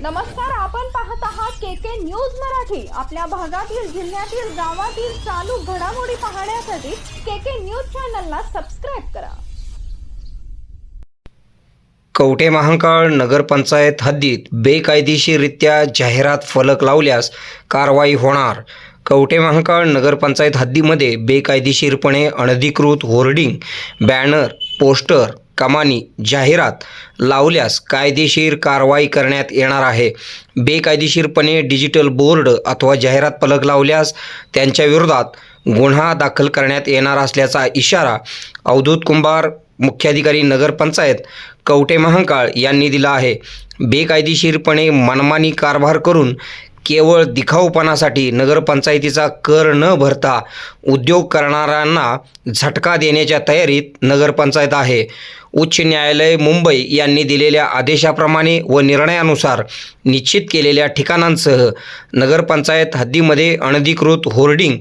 नमस्कार आपण पाहत आहात के के न्यूज मराठी. आपल्या भागातील जिल्ह्यातील गावातील चालू घडामोडी पाहण्यासाठी के के न्यूज चॅनलला सबस्क्राईब करा. कवठे महांकाळ नगरपंचायत हद्दीत बेकायदेशीररित्या जाहिरात फलक लावल्यास कारवाई होणार. कवठे महांकाळ नगरपंचायत हद्दीमध्ये बेकायदेशीरपणे अनधिकृत होर्डिंग बॅनर पोस्टर कमानी जाहिरात लावल्यास कायदेशीर कारवाई करण्यात येणार आहे. बेकायदेशीरपणे डिजिटल बोर्ड अथवा जाहिरात फलक लावल्यास त्यांच्या विरोधात गुन्हा दाखल करण्यात येणार असल्याचा इशारा अवधूत कुंभार मुख्याधिकारी नगरपंचायत कवटे महांकाळ यांनी दिला आहे. बेकायदेशीरपणे मनमानी कारभार करून केवळ दिखाऊपणासाठी नगरपंचायतीचा कर न भरता उद्योग करणाऱ्यांना झटका देण्याच्या तयारीत नगरपंचायत आहे. उच्च न्यायालय मुंबई यांनी दिलेल्या आदेशाप्रमाणे व निर्णयानुसार निश्चित केलेल्या ठिकाणांसह नगरपंचायत हद्दीमध्ये अनधिकृत होर्डिंग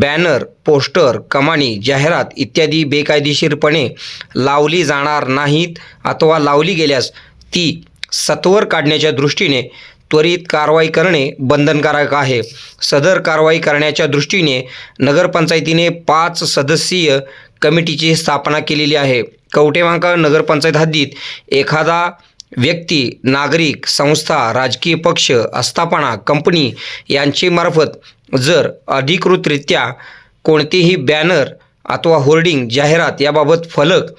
बॅनर पोस्टर कमानी जाहिरात इत्यादी बेकायदेशीरपणे लावली जाणार नाहीत अथवा लावली गेल्यास ती सत्वर काढण्याच्या दृष्टीने त्वरित कारवाई करणे बंधनकारक आहे. सदर कारवाई करण्याच्या दृष्टीने नगरपंचायतीने पाच सदस्यीय कमिटीची स्थापना केलेली आहे. कवटेमांका नगरपंचायत हद्दीत एखादा व्यक्ती नागरिक संस्था राजकीय पक्ष आस्थापना कंपनी यांची मार्फत जर अधिकृतरित्या कोणतीही बॅनर अथवा होर्डिंग जाहिरात याबाबत फलक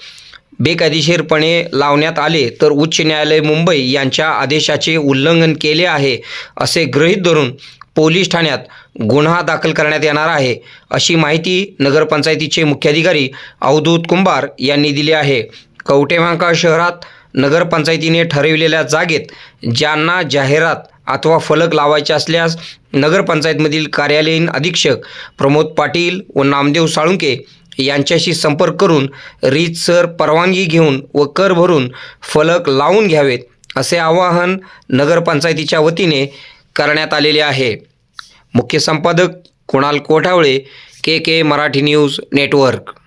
बेकायदेशीरपणे लावण्यात आले तर उच्च न्यायालय मुंबई यांच्या आदेशाचे उल्लंघन केले आहे असे गृहीत धरून पोलीस ठाण्यात गुन्हा दाखल करण्यात येणार आहे अशी माहिती नगरपंचायतीचे मुख्याधिकारी अवधूत कुंभार यांनी दिली आहे. कवटेमांका शहरात नगरपंचायतीने ठरविलेल्या जागेत ज्यांना जाहिरात अथवा फलक लावायचे असल्यास नगरपंचायतमधील कार्यालयीन अधीक्षक प्रमोद पाटील व नामदेव साळुंके यांच्याशी संपर्क करून रीतसर परवानगी घेऊन व कर भरून फलक लावून घ्यावेत असे आवाहन नगरपंचायतीच्या वतीने करण्यात आलेले आहे. मुख्य संपादक Kunal Kothawale K K Marathi news network.